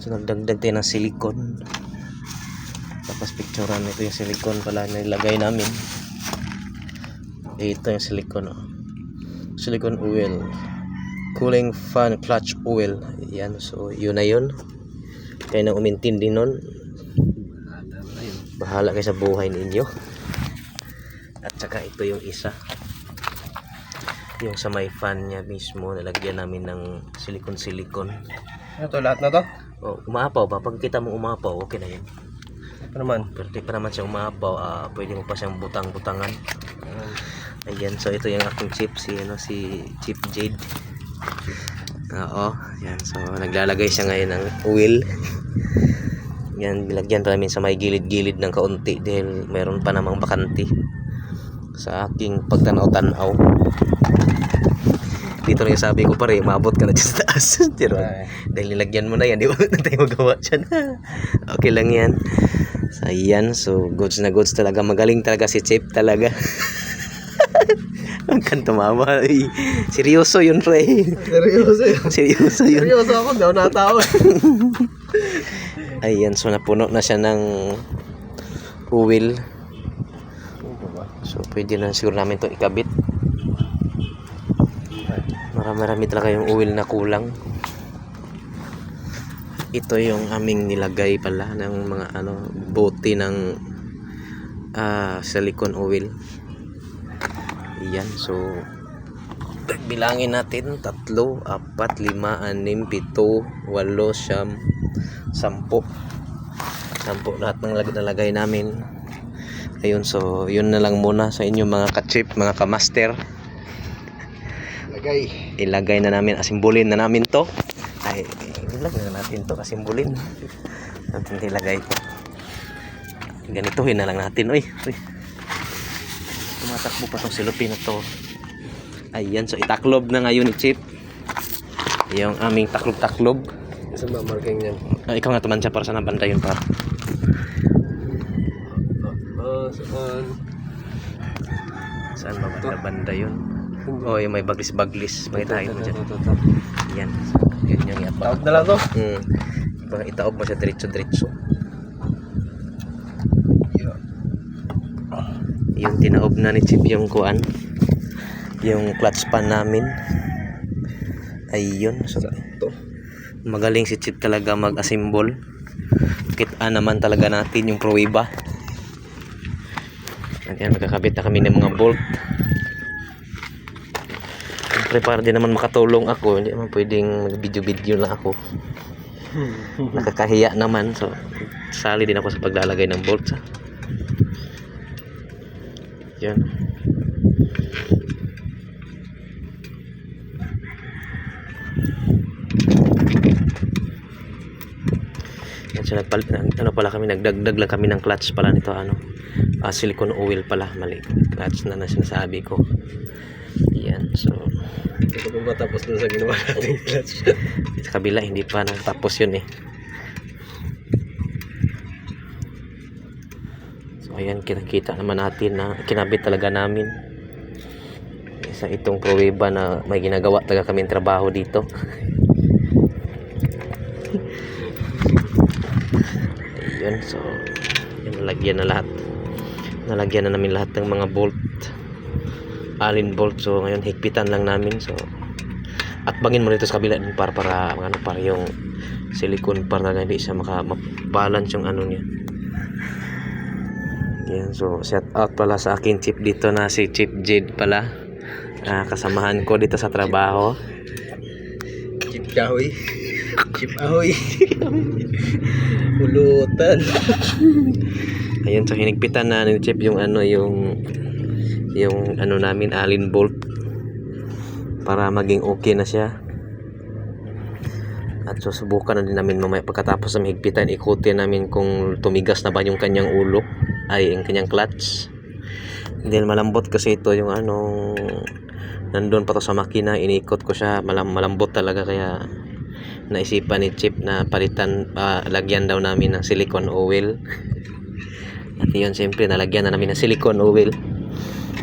So nagdagdag tayo ng silicone. Tapos picturean ito yung silicone pala nilagay namin. Ito yung silicone. Oh. Silicone oil. Cooling fan clutch oil. Yan. So yun na yun. Kaya na umintindi nun. Bahala kayo sa buhay ninyo. At saka ito yung isa. Yung sa may fan niya mismo, nalagyan namin ng silicone-silicone. Ito lahat na to? Oh, umapaw ba? Pag kita mo umapaw, okay na yun. Ano naman? Pero di pa naman siya umapaw, ah, pwede mo pa siyang butang-butangan. Ayan, so ito yung aking chip, si, ano, si Chip Jade. Oo, yan. So, naglalagay siya ngayon ng oil. Yan, bilagyan pa namin sa may gilid-gilid ng kaunti dahil meron pa namang bakanti sa aking pagtanaw-tanaw. Dito na yung sabi ko pare, maabot ka na dyan sa taas. Pero, dahil nilagyan mo na yan, di ba na tayo magawa dyan. okay lang yan. So, ayan. So, goods na goods talaga. Magaling talaga si Chip talaga. Ang kan tumawa. Ay, seryoso yun, pre. Seryoso yun. seryoso yun. Seryoso ako, daw natawa. Ayan, so napuno na siya ng oil. So, pwede na siguro namin to ikabit. Marami-rami talaga yung oil na kulang. Ito yung aming nilagay pala ng mga ano, bote ng ah, silicone oil. Yan, so bilangin natin tatlo, apat, lima, anim, pito, walo, siyam, sampo. Sampo lahat ng lag- nalagay namin. Ayun, so yun na lang muna sa inyo mga ka-chip, mga ka-master. Lagay. Ilagay na namin, asimbulin na namin to. Ay, ilagay na natin to, asimbulin. Natin ilagay to. Ganituhin na lang natin, oy. oy. Tumatakbo pa tong silupin na to. Ayan, so itaklob na ngayon ni Chip. Yung aming taklob-taklob. Saan ba marking yan? Ah, ikaw nga tuman siya para sa nabanda yun par. Ah, saan? Saan ba banda banda yun? Oh, yung may baglis-baglis. Pakitain mo dyan. Yan. Yan yung yapa. Tawag na lang to. Hmm. Baka itaob mo siya diretso-diretso. Yung tinaob na ni Chip yung kuan. Yung clutch pan namin. Ayun. So, magaling si Chip talaga mag-assemble. Kita naman talaga natin yung pruweba. Ayan, magkakabit na kami ng mga bolt. Siyempre, para din naman makatulong ako. Hindi naman pwedeng mag-video-video na ako. Nakakahiya naman. So, sali din ako sa paglalagay ng bolt. Yan. Yan so nagpal ano pala kami nagdagdag lang kami ng clutch pala nito ano. ah, silicone oil pala mali. Clutch na na sinasabi ko. Yan so Ito kung matapos na sa ginawa natin clutch. sa kabila hindi pa natapos yun eh. So ayan kinakita naman natin na kinabit talaga namin. Isa itong pruweba na may ginagawa talaga kaming trabaho dito. Ayun, so yun, nalagyan na lahat. Nalagyan na namin lahat ng mga bolt. Allen bolt. So ngayon higpitan lang namin. So at bangin mo rito sa kabila din para para ano para yung silicone para na hindi siya maka balance yung ano niya. Yan, so shout out pala sa akin chip dito na si Chip Jade pala. Ah, kasamahan ko dito sa trabaho. Chip kahoy. Chip ahoy. Pulutan. Ayun, so hinigpitan na ni Chip yung ano yung yung ano namin allen bolt para maging okay na siya. At susubukan na din namin mamaya pagkatapos ng higpitan ikutin namin kung tumigas na ba yung kanyang ulo ay yung kanyang clutch. Dahil malambot kasi ito yung ano nandun pa to sa makina inikot ko siya malam malambot talaga kaya naisipan ni Chip na palitan ah, lagyan daw namin ng silicone oil at yun siyempre nalagyan na namin ng silicone oil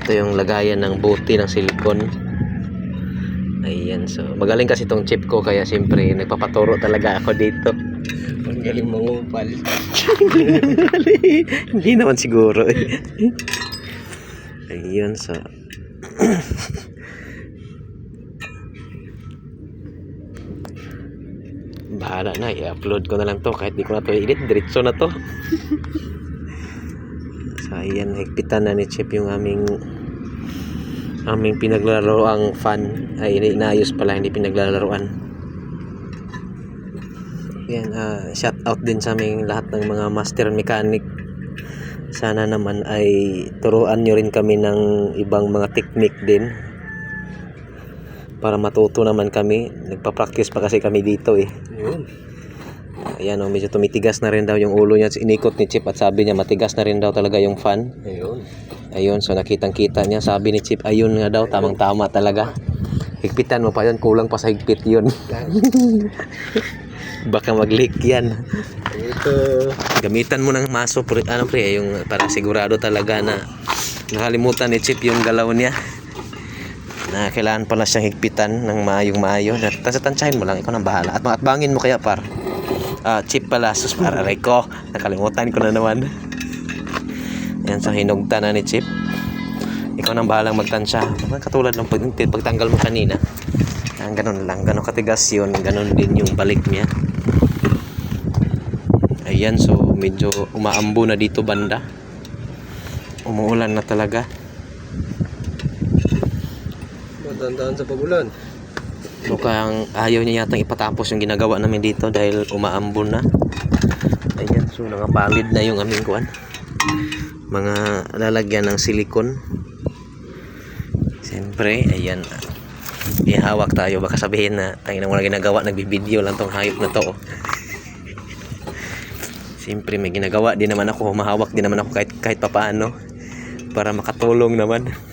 ito yung lagayan ng buti ng silicone ayan so magaling kasi itong chip ko kaya siyempre nagpapaturo talaga ako dito Galing mangupal. Hindi naman siguro eh. Ayun, so... Bahala na, i-upload ko na lang to kahit di ko na to i-edit, diretso na to. So, ayan, higpitan na ni Chip yung aming aming pinaglaro ang fan. Ay ina- inaayos pala hindi pinaglalaroan yan ah, shout out din sa aming lahat ng mga master mechanic. Sana naman ay turuan nyo rin kami ng ibang mga technique din. Para matuto naman kami. Nagpa-practice pa kasi kami dito eh. Yun. Ayan oh, medyo tumitigas na rin daw yung ulo niya inikot ni Chip at sabi niya matigas na rin daw talaga yung fan Ayun. Ayun, so nakitang kita niya. Sabi ni Chip, ayun nga daw, tamang tama talaga. Higpitan mo pa yun, kulang pa sa higpit yun. Baka mag-leak yan. Ito. Gamitan mo ng maso, pre, ano pre, yung para sigurado talaga na nakalimutan ni Chip yung galaw niya. Na kailangan pala siyang higpitan ng maayong maayo. Tapos tansyahin mo lang, ikaw nang bahala. At atbangin mo kaya par. Ah, Chip pala, sus para ko. Nakalimutan ko na naman. Yan sa hinugta na ni Chip. Ikaw nang bahalang magtansya. Katulad ng pag, pagtanggal mo kanina. Ang ganun lang, ganun katigas yun, ganun din yung balik niya. Ayan, so medyo umaambo na dito banda. Umuulan na talaga. Matandaan sa pagulan. Mukhang ayaw niya yatang ipatapos yung ginagawa namin dito dahil umaambo na. Ayan, so nangapalid na yung aming kuan. Mga lalagyan ng silikon. Siyempre, ayan. Ihawak tayo. Baka sabihin na, tayo na wala ginagawa, nagbibideo lang tong hayop na to. oh. Siyempre, may ginagawa din naman ako. Mahawak din naman ako kahit, kahit papaano. Para makatulong naman.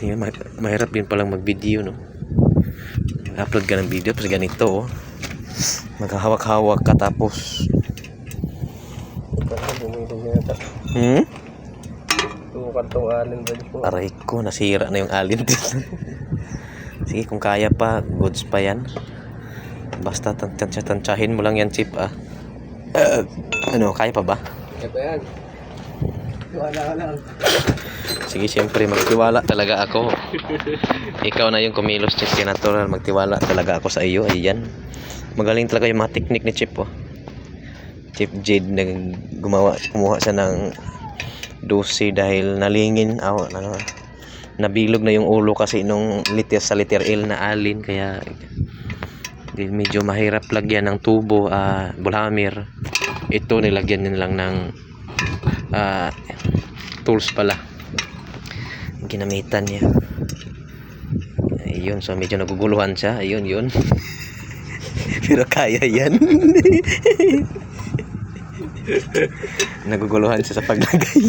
Tingnan, ma- mahirap din palang mag-video, no? Upload ka ng video, tapos ganito, oh. Maghahawak-hawak ka, tapos... Hmm? Tukan tong alin ba po? Aray ko, nasira na yung alin dito. Sige, kung kaya pa, goods pa yan. Basta tan- tansya tansyahin mo lang yan, Chip, ah. Eh, ano, kaya pa ba? Kaya pa yan. Wala lang. Sige, siyempre, magtiwala talaga ako. Ikaw na yung kumilos, Chip, kaya natural. Magtiwala talaga ako sa iyo. Ayan. Magaling talaga yung mga technique ni Chip, oh. Chip Jade, na gumawa, kumuha siya ng dosi dahil nalingin, aw, ano, nabilog na yung ulo kasi nung liter sa liter L na alin, kaya medyo mahirap lagyan ng tubo, ah, bulhamir. Ito, nilagyan din lang ng ah, tools pala. Ginamitan niya. Ayun so medyo naguguluhan siya. Ayun yun. Pero kaya yan. Naguguluhan siya sa paglagay.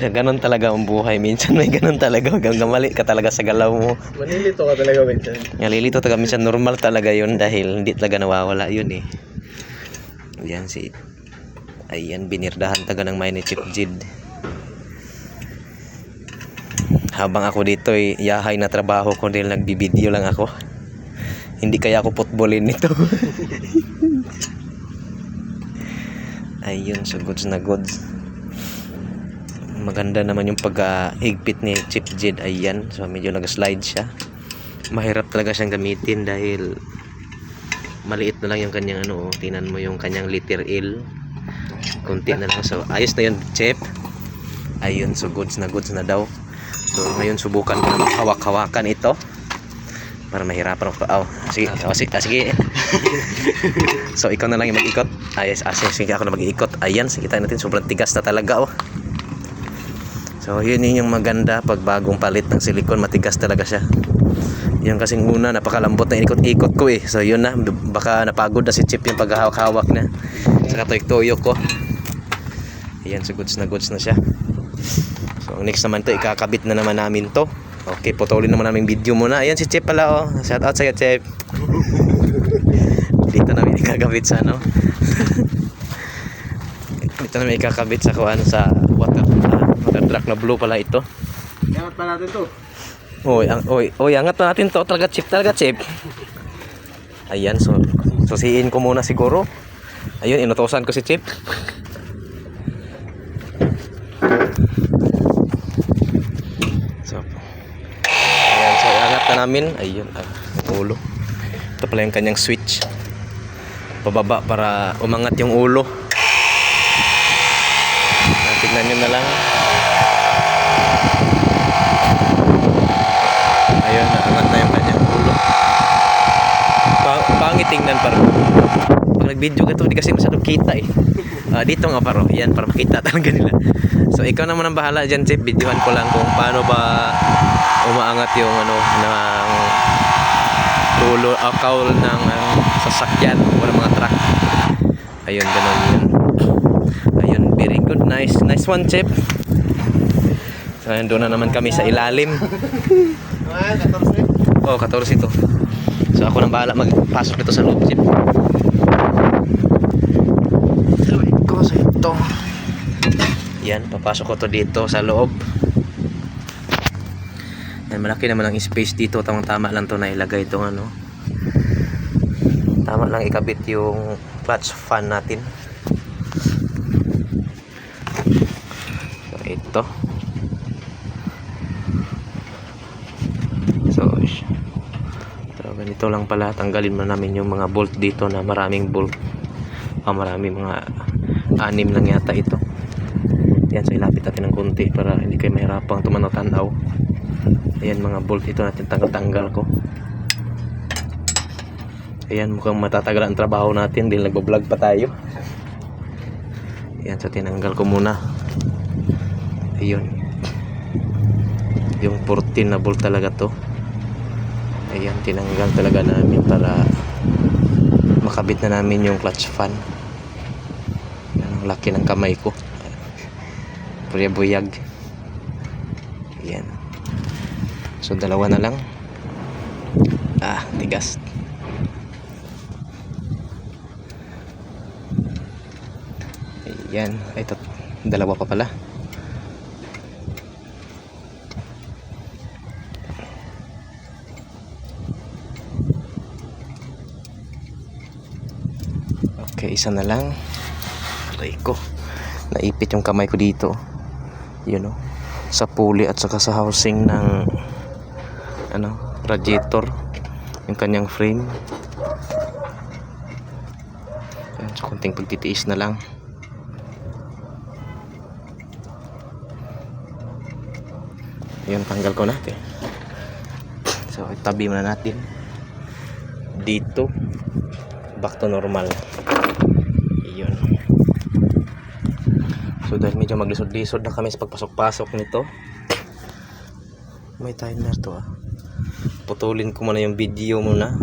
Ganon talaga ang buhay. Minsan may ganon talaga. Hanggang gamali ka talaga sa galaw mo. Manilito ka talaga minsan. Nalilito talaga. Minsan normal talaga yun dahil hindi talaga nawawala yun eh. Ayan si Ayan binirdahan taga ng ni Chip Jid. Habang ako dito eh, yahay na trabaho ko dahil nagbibideo lang ako. Hindi kaya ako footballin nito. Ayun, so goods na goods. Maganda naman yung pag-higpit ni Chip Jid. Ayan, so medyo nag-slide siya mahirap talaga siyang gamitin dahil maliit na lang yung kanyang ano, oh. tingnan mo yung kanyang liter L. Kunti na lang. So, ayos na yun, Chep. Ayun, so goods na goods na daw. So, ngayon subukan ko na hawak-hawakan ito. Para mahirapan ako. Oh, sige, oh, sige, ah, sige. so, ikaw na lang yung mag-ikot. Ayos, ah, sige, ako na mag-iikot. Ayan, sige tayo natin. Sobrang tigas na talaga, oh. So, yun yun yung maganda pag bagong palit ng silikon, matigas talaga siya. Yung kasing una, napakalambot na inikot-ikot ko eh. So yun na, baka napagod na si Chip yung paghahawak-hawak na. Saka tuyok-tuyok ko. Ayan, so goods na goods na siya. So ang next naman to, ikakabit na naman namin to. Okay, putulin naman namin video muna. Ayan si Chip pala oh. Shout out sa'yo Chip. Dito namin ikakabit sa ano. Dito namin ikakabit sa kuan sa water, ah, water truck na blue pala ito. Angat pa natin to. Oy, ang, oy, oy, angat na natin to. Talaga chip, talaga chip. Ayan, so, susiin ko muna siguro. Ayun, inutosan ko si Chip. So, ayan, so angat na namin. Ayun, ah, ulo. Ito pala yung kanyang switch. Pababa para umangat yung ulo. Tignan nyo na lang. Ayun, naangat na yung kanyang ulo. Pa pangit tingnan paro. Pag nag-video ka to, di kasi masyadong kita eh. Ah, dito nga paro, yan para makita talaga nila. So ikaw naman ang bahala dyan, Chip. Videohan ko lang kung paano ba umaangat yung ano ng ulo, uh, cowl ng ah, sasakyan o ng mga truck. Ayun, ganun yun. Ayun, very good. Nice, nice one, Chip. So, ayun, doon na naman kami sa ilalim. Ah, 14. Oo, oh, 14 ito. So ako nang bahala magpasok nito sa loob, Chip. Aray ko sa ito. Yan, papasok ko to dito sa loob. Yan, malaki naman ang space dito. Tamang tama lang to na ilagay itong ano. Tama lang ikabit yung clutch fan natin. So, ito. So, ganito lang pala. Tanggalin mo namin yung mga bolt dito na maraming bolt. Ah, marami mga anim lang yata ito. Yan, so ilapit natin ng konti para hindi kayo mahirapang tumanaw-tanaw. Ayan, mga bolt ito natin tanggal-tanggal ko. Ayan, mukhang matatagal ang trabaho natin dahil nagbablog pa tayo. Ayan, so tinanggal ko muna. Ayun. Yung 14 na bolt talaga to. Ayan, tinanggal talaga namin para makabit na namin yung clutch fan. Yan, ang laki ng kamay ko. Purya buyag. Ayan. So, dalawa na lang. Ah, tigas. Ayan. Ay, ito. Dalawa pa pala. Okay, isa na lang. Aray ko. Naipit yung kamay ko dito. Yun o. Sa pulley at saka sa housing ng ano, radiator. Yung kanyang frame. Yan, so konting pagtitiis na lang. Yun, tanggal ko natin. So, itabi muna natin. Dito back to normal yun so dahil medyo maglisod-lisod na kami sa pagpasok-pasok nito may timer to ah. Putulin ko muna yung video muna